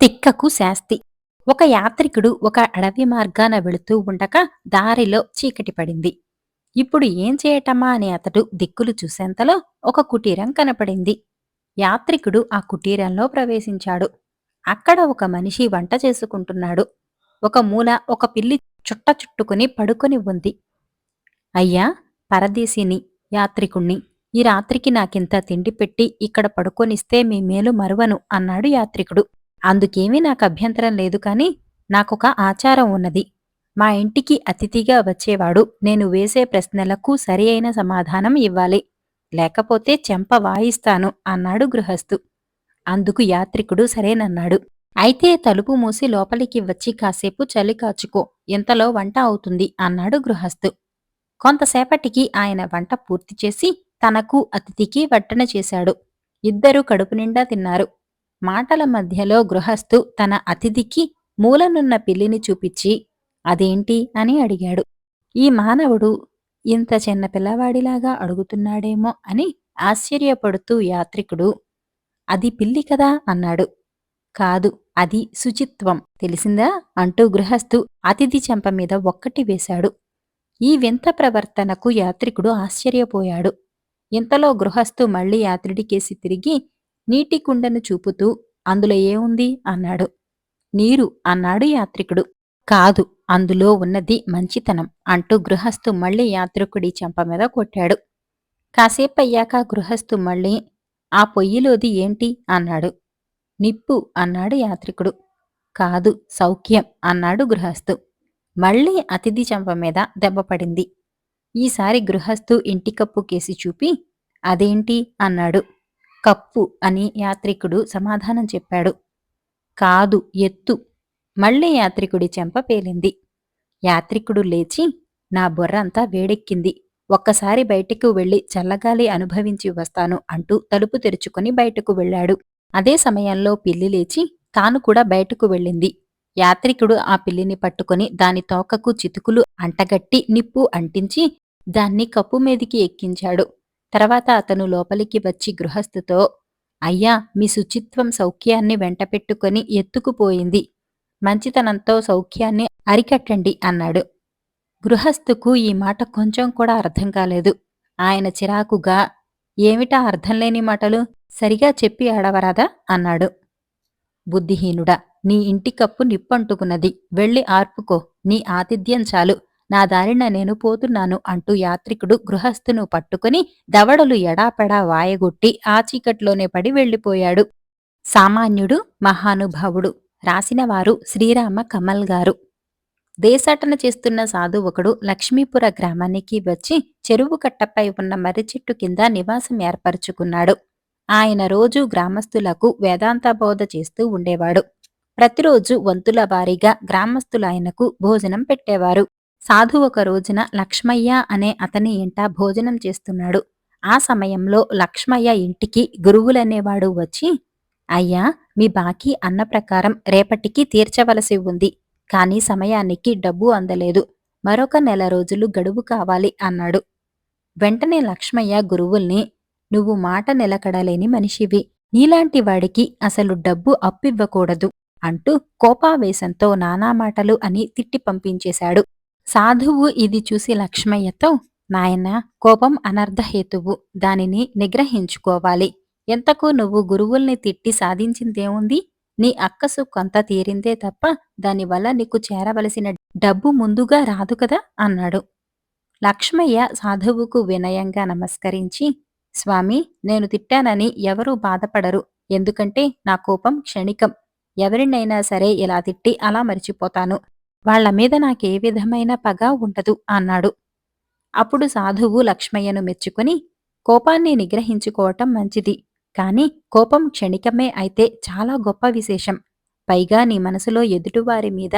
తిక్కకు శాస్తి. ఒక యాత్రికుడు ఒక అడవి మార్గాన వెళుతూ ఉండగా దారిలో చీకటి పడింది. ఇప్పుడు ఏం చేయటమా అని అతడు దిక్కులు చూసేంతలో ఒక కుటీరం కనపడింది. యాత్రికుడు ఆ కుటీరంలో ప్రవేశించాడు. అక్కడ ఒక మనిషి వంట చేసుకుంటున్నాడు. ఒక మూల ఒక పిల్లి చుట్ట చుట్టుకుని పడుకొని ఉంది. అయ్యా పరదేశిని యాత్రికుణ్ణి ఈ రాత్రికి నాకింత తిండి పెట్టి ఇక్కడ పడుకొనిస్తే మీ మేలు మరువను అన్నాడు యాత్రికుడు. అందుకేమీ నాకు అభ్యంతరం లేదు కానీ నాకొక ఆచారం ఉన్నది. మా ఇంటికి అతిథిగా వచ్చేవాడు నేను వేసే ప్రశ్నలకు సరి అయిన సమాధానం ఇవ్వాలి. లేకపోతే చెంప వాయిస్తాను అన్నాడు గృహస్థు. అందుకు యాత్రికుడు సరేనన్నాడు. అయితే తలుపు మూసి లోపలికి వచ్చి కాసేపు చలి కాచుకో ఇంతలో వంట అవుతుంది అన్నాడు గృహస్థు. కొంతసేపటికి ఆయన వంట పూర్తి చేసి తనకు అతిథికి వడ్డన చేశాడు. ఇద్దరూ కడుపు నిండా తిన్నారు. మాటల మధ్యలో గృహస్థు తన అతిథికి మూలనున్న పిల్లిని చూపించి అదేంటి? అని అడిగాడు. ఈ మానవుడు ఇంత చిన్న పిల్లవాడిలాగా అడుగుతున్నాడేమో అని ఆశ్చర్యపడుతూ యాత్రికుడు అది పిల్లి కదా అన్నాడు. కాదు అది శుచిత్వం. తెలిసిందా? అంటూ గృహస్థు అతిథి చెంప మీద ఒక్కటి వేశాడు. ఈ వింత ప్రవర్తనకు యాత్రికుడు ఆశ్చర్యపోయాడు. ఇంతలో గృహస్థు మళ్ళీ యాత్రిడికేసి తిరిగి నీటి కుండను చూపుతూ అందులో ఏముంది? అన్నాడు. నీరు అన్నాడు యాత్రికుడు. కాదు అందులో ఉన్నది మంచితనం అంటూ గృహస్థు మళ్ళీ యాత్రికుడి చెంప మీద కొట్టాడు. కాసేపయ్యాక గృహస్థు మళ్ళీ ఆ పొయ్యిలోది ఏంటి? అన్నాడు. నిప్పు అన్నాడు యాత్రికుడు. కాదు సౌఖ్యం అన్నాడు గృహస్థు. మళ్ళీ అతిథి చెంప మీద దెబ్బపడింది ఈసారి గృహస్థు ఇంటి కప్పు కేసి చూపి అదేంటి? అన్నాడు. కప్పు అని యాత్రికుడు సమాధానం చెప్పాడు. కాదు ఎత్తు. మళ్ళీ యాత్రికుడి చెంప పేలింది. యాత్రికుడు లేచి నా బొర్రంతా వేడెక్కింది. ఒక్కసారి బయటకు వెళ్ళి చల్లగాలి అనుభవించి వస్తాను అంటూ తలుపు తెరుచుకుని బయటకు వెళ్ళాడు. అదే సమయంలో పిల్లి లేచి తాను కూడా బయటకు వెళ్ళింది. యాత్రికుడు ఆ పిల్లిని పట్టుకుని దాని తోకకు చితుకులు అంటగట్టి నిప్పు అంటించి దాన్ని కప్పు మీదికి ఎక్కించాడు. తర్వాత అతను లోపలికి వచ్చి గృహస్థుతో అయ్యా మీ శుచిత్వం సౌఖ్యాన్ని వెంటపెట్టుకుని ఎత్తుకుపోయింది. మంచితనంతో సౌఖ్యాన్ని అరికట్టండి అన్నాడు. గృహస్థుకు ఈ మాట కొంచెం కూడా అర్థం కాలేదు. ఆయన చిరాకుగా ఏమిటా అర్థం లేని మాటలు? సరిగా చెప్పి ఆడవరాదా అన్నాడు. బుద్ధిహీనుడా నీ ఇంటి కప్పు నిప్పంటుకున్నది. వెళ్ళి ఆర్పుకో. నీ ఆతిథ్యం చాలు. నా దారిన నేను పోతున్నాను అంటూ యాత్రికుడు గృహస్థును పట్టుకుని దవడలు ఎడాపెడా వాయగొట్టి ఆ చీకట్లోనే పడి వెళ్ళిపోయాడు. సామాన్యుడు మహానుభావుడు రాసినవారు శ్రీరామ కమల్ గారు. దేశాటన చేస్తున్న సాధు ఒకడు లక్ష్మీపుర గ్రామానికి వచ్చి చెరువు కట్టపై ఉన్న మర్రి చెట్టు కింద నివాసం ఏర్పరచుకున్నాడు. ఆయన రోజు గ్రామస్తులకు వేదాంత బోధ చేస్తూ ఉండేవాడు. ప్రతిరోజు వంతుల వారీగా గ్రామస్తులాయనకు భోజనం పెట్టేవారు. సాధు ఒక రోజున లక్ష్మయ్య అనే అతని ఇంట భోజనం చేస్తున్నాడు. ఆ సమయంలో లక్ష్మయ్య ఇంటికి గురువులనేవాడు వచ్చి అయ్యా మీ బాకీ అన్న ప్రకారం రేపటికి తీర్చవలసి ఉంది కానీ సమయానికి డబ్బు అందలేదు. మరొక నెల రోజులు గడువు కావాలి అన్నాడు. వెంటనే లక్ష్మయ్య గురువుల్ని నువ్వు మాట నిలకడలేని మనిషివి. నీలాంటి వాడికి అసలు డబ్బు అప్పివ్వకూడదు అంటూ కోపావేశంతో నానా మాటలు అని తిట్టి పంపించేశాడు. సాధువు ఇది చూసి లక్ష్మయ్యతో నాయన కోపం అనర్ధహేతువు దానిని నిగ్రహించుకోవాలి. ఎంతకు నువ్వు గురువుల్ని తిట్టి సాధించిందేముంది? నీ అక్కసు కొంత తీరిందే తప్ప దానివల్ల నీకు చేరవలసిన డబ్బు ముందుగా రాదు కదా అన్నాడు. లక్ష్మయ్య సాధువుకు వినయంగా నమస్కరించి స్వామి నేను తిట్టానని ఎవరూ బాధపడరు. ఎందుకంటే నా కోపం క్షణికం. ఎవరినైనా సరే ఇలా తిట్టి అలా మరిచిపోతాను. వాళ్ళ మీద నాకే విధమైన పగ ఉండదు అన్నాడు. అప్పుడు సాధువు లక్ష్మయ్యను మెచ్చుకుని కోపాన్ని నిగ్రహించుకోవటం మంచిది కాని కోపం క్షణికమే అయితే చాలా గొప్ప విశేషం. పైగా నీ మనసులో ఎదుటివారి మీద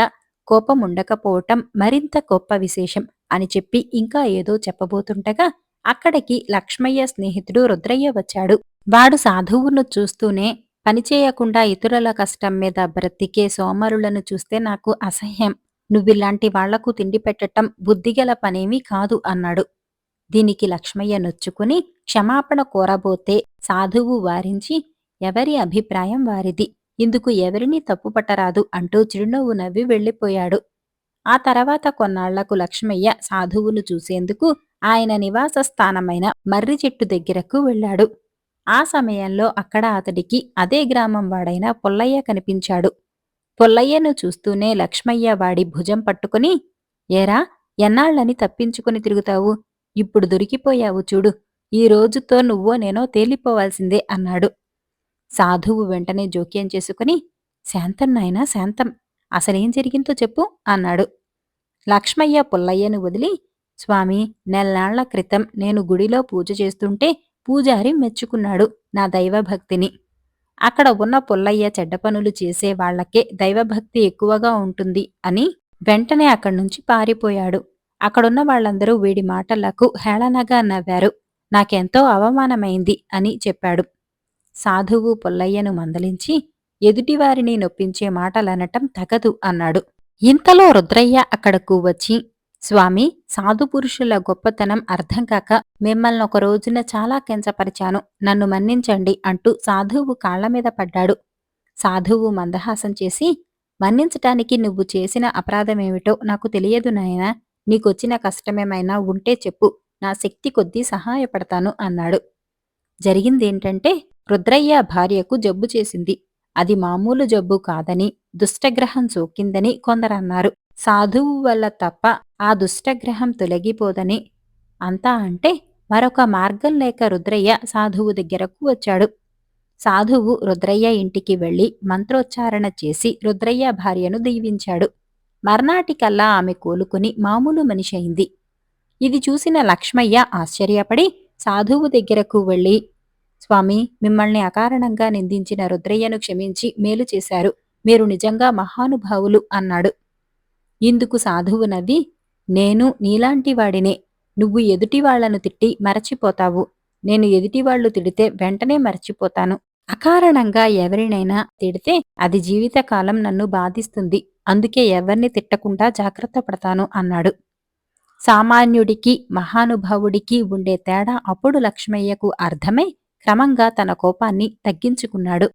కోపం ఉండకపోవటం మరింత గొప్ప విశేషం అని చెప్పి ఇంకా ఏదో చెప్పబోతుంటగా అక్కడికి లక్ష్మయ్య స్నేహితుడు రుద్రయ్య వచ్చాడు. వాడు సాధువును చూస్తూనే పనిచేయకుండా ఇతరుల కష్టం మీద బ్రతికే సోమరులను చూస్తే నాకు అసహ్యం. నువ్విలాంటి వాళ్ళకు తిండి పెట్టటం బుద్ధిగల పనేమీ కాదు అన్నాడు. దీనికి లక్ష్మయ్య నొచ్చుకుని క్షమాపణ కోరబోతే సాధువు వారించి ఎవరి అభిప్రాయం వారిది. ఇందుకు ఎవరినీ తప్పుపట్టరాదు అంటూ చిరునవ్వు నవ్వి వెళ్ళిపోయాడు. ఆ తర్వాత కొన్నాళ్ళకు లక్ష్మయ్య సాధువును చూసేందుకు ఆయన నివాస స్థానమైన మర్రి చెట్టు దగ్గరకు వెళ్ళాడు. ఆ సమయంలో అక్కడ అతడికి అదే గ్రామం వాడైన పుల్లయ్య కనిపించాడు. కొల్లయ్యను చూస్తూనే లక్ష్మయ్య వాడి భుజం పట్టుకుని ఏరా ఎన్నాళ్ళని తప్పించుకుని తిరుగుతావు? ఇప్పుడు దొరికిపోయావు చూడు. ఈ రోజుతో నువ్వో నేనో తేలిపోవాల్సిందే అన్నాడు. సాధువు వెంటనే జోక్యం చేసుకుని శాంతం నాయనా శాంతం. అసలేం జరిగిందో చెప్పు అన్నాడు. లక్ష్మయ్య పుల్లయ్యను వదిలి స్వామి నెలనాళ్ళ క్రితం నేను గుడిలో పూజ చేస్తుంటే పూజారి మెచ్చుకున్నాడు నా దైవభక్తిని. అక్కడ ఉన్న పుల్లయ్య చెడ్డ పనులు చేసే వాళ్ళకే దైవభక్తి ఎక్కువగా ఉంటుంది అని వెంటనే అక్కడి నుంచి పారిపోయాడు. అక్కడున్న వాళ్ళందరూ వీడి మాటలకు హేళనగా నవ్వారు. నాకెంతో అవమానమైంది అని చెప్పాడు. సాధువు పుల్లయ్యను మందలించి ఎదుటివారిని నొప్పించే మాటలనటం తగదు అన్నాడు. ఇంతలో రుద్రయ్య అక్కడకు వచ్చి స్వామి సాధు పురుషుల గొప్పతనం అర్థం కాక మిమ్మల్ని ఒక రోజున చాలా కించపరిచాను. నన్ను మన్నించండి అంటూ సాధువు కాళ్ళ మీద పడ్డాడు. సాధువు మందహాసం చేసి మన్నించటానికి నువ్వు చేసిన అపరాధమేమిటో నాకు తెలియదు నాయనా. నీకొచ్చిన కష్టమేమైనా ఉంటే చెప్పు. నా శక్తి కొద్దీ సహాయపడతాను అన్నాడు. జరిగిందేంటంటే రుద్రయ్య భార్యకు జబ్బు చేసింది. అది మామూలు జబ్బు కాదని దుష్టగ్రహం సోకిందని కొందరన్నారు. సాధువు వల్ల తప్ప ఆ దుష్టగ్రహం తొలగిపోదని. అంతా అంటే మరొక మార్గం లేక రుద్రయ్య సాధువు దగ్గరకు వచ్చాడు. సాధువు రుద్రయ్య ఇంటికి వెళ్ళి మంత్రోచ్చారణ చేసి రుద్రయ్య భార్యను దీవించాడు. మర్నాటికల్లా ఆమె కోలుకుని మామూలు మనిషి అయింది. ఇది చూసిన లక్ష్మయ్య ఆశ్చర్యపడి సాధువు దగ్గరకు వెళ్ళి స్వామి మిమ్మల్ని అకారణంగా నిందించిన రుద్రయ్యను క్షమించి మేలు చేశారు. మీరు నిజంగా మహానుభావులు అన్నాడు. ఇందుకు సాధువు నవ్వి నేను నీలాంటి వాడినే. నువ్వు ఎదుటివాళ్ళను తిట్టి మరచిపోతావు. నేను ఎదుటివాళ్ళు తిడితే వెంటనే మర్చిపోతాను. అకారణంగా ఎవరినైనా తిడితే అది జీవితకాలం నన్ను బాధిస్తుంది. అందుకే ఎవరిని తిట్టకుండా జాగ్రత్త పడతాను అన్నాడు. సామాన్యుడికి మహానుభావుడికి ఉండే తేడా అప్పుడు లక్ష్మయ్యకు అర్థమై క్రమంగా తన కోపాన్ని తగ్గించుకున్నాడు.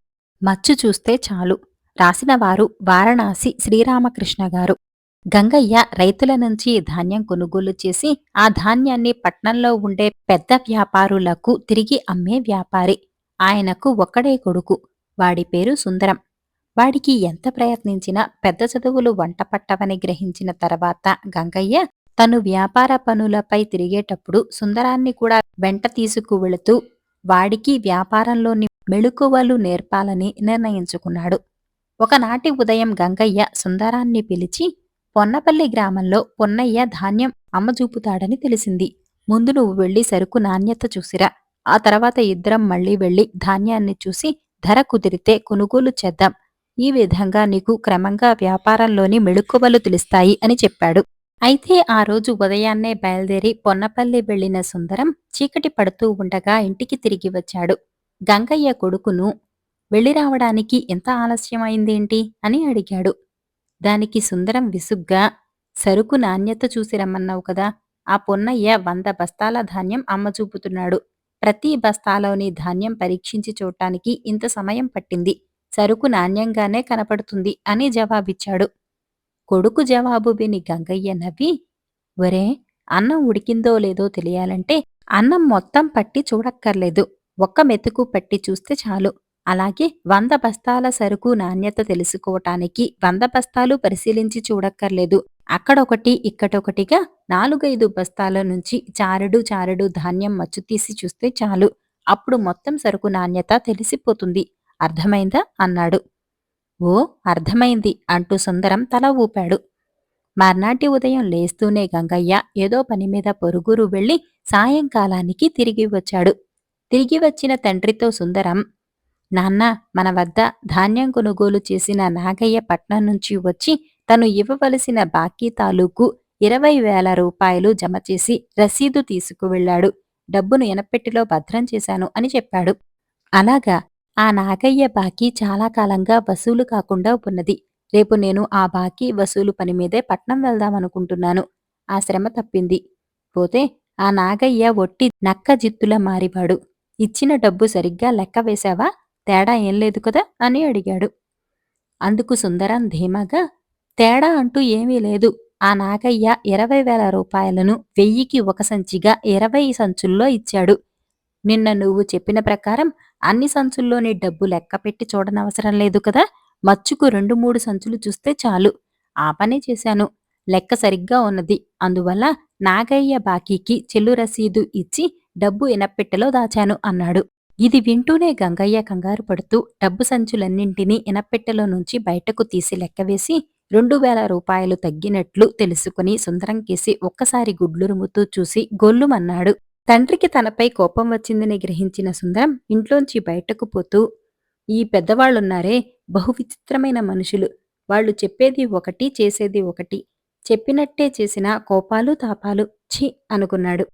మచ్చు చూస్తే చాలు. రాసినవారు వారణాసి శ్రీరామకృష్ణ గారు. గంగయ్య రైతుల నుంచి ధాన్యం కొనుగోలు చేసి ఆ ధాన్యాన్ని పట్నంలో ఉండే పెద్ద వ్యాపారులకు తిరిగి అమ్మే వ్యాపారి. ఆయనకు ఒక్కడే కొడుకు. వాడి పేరు సుందరం. వాడికి ఎంత ప్రయత్నించినా పెద్ద చదువులు వంట పట్టవని గ్రహించిన తర్వాత గంగయ్య తను వ్యాపార పనులపై తిరిగేటప్పుడు సుందరాన్ని కూడా వెంట తీసుకువెళుతూ వాడికి వ్యాపారంలోని మెళుకువలు నేర్పాలని నిర్ణయించుకున్నాడు. ఒకనాటి ఉదయం గంగయ్య సుందరాన్ని పిలిచి పొన్నపల్లి గ్రామంలో పొన్నయ్య ధాన్యం అమ్మజూపుతాడని తెలిసింది. ముందు నువ్వు వెళ్ళి సరుకు నాణ్యత చూసిరా. ఆ తర్వాత ఇద్దరం మళ్ళీ వెళ్ళి ధాన్యాన్ని చూసి ధర కుదిరితే కొనుగోలు చేద్దాం. ఈ విధంగా నీకు క్రమంగా వ్యాపారంలోని మెళుకువలు తెలుస్తాయి అని చెప్పాడు. అయితే ఆ రోజు ఉదయాన్నే బయలుదేరి పొన్నపల్లి వెళ్ళిన సుందరం చీకటి పడుతూ ఉండగా ఇంటికి తిరిగి వచ్చాడు. గంగయ్య కొడుకును వెళ్ళి రావడానికి ఎంత ఆలస్యమైందేంటి? అని అడిగాడు. దానికి సుందరం విసుగ్గా సరుకు నాణ్యత చూసి రమ్మన్నావు కదా. ఆ పొన్నయ్య వంద బస్తాల ధాన్యం అమ్మచూపుతున్నాడు. ప్రతి బస్తాలోని ధాన్యం పరీక్షించి చూడటానికి ఇంత సమయం పట్టింది. సరుకు నాణ్యంగానే కనపడుతుంది అని జవాబిచ్చాడు. కొడుకు జవాబు విని గంగయ్య నవ్వి ఒరే అన్నం ఉడికిందో లేదో తెలియాలంటే అన్నం మొత్తం పట్టి చూడక్కర్లేదు. ఒక్క మెతుకు పట్టి చూస్తే చాలు. అలాగే వంద బస్తాల సరుకు నాణ్యత తెలుసుకోవటానికి వంద బస్తాలు పరిశీలించి చూడక్కర్లేదు. అక్కడొకటి ఇక్కడొకటిగా నాలుగైదు బస్తాల నుంచి చారడు చారడు ధాన్యం మచ్చు తీసి చూస్తే చాలు. అప్పుడు మొత్తం సరుకు నాణ్యత తెలిసిపోతుంది. అర్థమైందా? అన్నాడు. ఓ అర్థమైంది అంటూ సుందరం తల ఊపాడు. మర్నాటి ఉదయం లేస్తూనే గంగయ్య ఏదో పని మీద పొరుగురు వెళ్ళి సాయంకాలానికి తిరిగి వచ్చాడు. తిరిగి వచ్చిన తండ్రితో సుందరం నాన్న మన వద్ద ధాన్యం కొనుగోలు చేసిన నాగయ్య పట్నం నుంచి వచ్చి తను ఇవ్వవలసిన బాకీ తాలూకు ఇరవై వేల రూపాయలు జమ చేసి రసీదు తీసుకువెళ్ళాడు డబ్బును ఎనపెట్టిలో భద్రం చేశాను అని చెప్పాడు. అలాగా ఆ నాగయ్య బాకీ చాలా కాలంగా వసూలు కాకుండా ఉన్నది. రేపు నేను ఆ బాకీ వసూలు పని మీదే పట్నం వెళ్దామనుకుంటున్నాను. ఆ శ్రమ తప్పింది. పోతే ఆ నాగయ్య ఒట్టి నక్క జిత్తుల మారివాడు. ఇచ్చిన డబ్బు సరిగ్గా లెక్క వేశావా? తేడా ఏం లేదు కదా అని అడిగాడు. అందుకు సుందరం ధీమాగా తేడా అంటూ ఏమీ లేదు. ఆ నాగయ్య ఇరవై వేల రూపాయలను వెయ్యికి ఒక సంచిగా ఇరవై సంచుల్లో ఇచ్చాడు. నిన్న నువ్వు చెప్పిన ప్రకారం అన్ని సంచుల్లోని డబ్బు లెక్క పెట్టి చూడనవసరం లేదు కదా మచ్చుకు రెండు మూడు సంచులు చూస్తే చాలు. ఆ పనే చేశాను. లెక్క సరిగ్గా ఉన్నది. అందువల్ల నాగయ్య బాకీకి చెల్లు రసీదు ఇచ్చి డబ్బు ఇనపెట్టెలో దాచాను అన్నాడు. ఇది వింటూనే గంగయ్య కంగారు పడుతూ డబ్బు సంచులన్నింటినీ ఇనపెట్టెలో నుంచి బయటకు తీసి లెక్కవేసి రెండు వేల రూపాయలు తగ్గినట్లు తెలుసుకుని సుందరం కేసి ఒక్కసారి గుడ్లురుముతూ చూసి గొల్లుమన్నాడు. తండ్రికి తనపై కోపం వచ్చిందని గ్రహించిన సుందరం ఇంట్లోంచి బయటకు పోతూ ఈ పెద్దవాళ్ళున్నారే బహు విచిత్రమైన మనుషులు. వాళ్ళు చెప్పేది ఒకటి చేసేది ఒకటి. చెప్పినట్టే చేసిన కోపాలు తాపాలు ఛీ అనుకున్నాడు.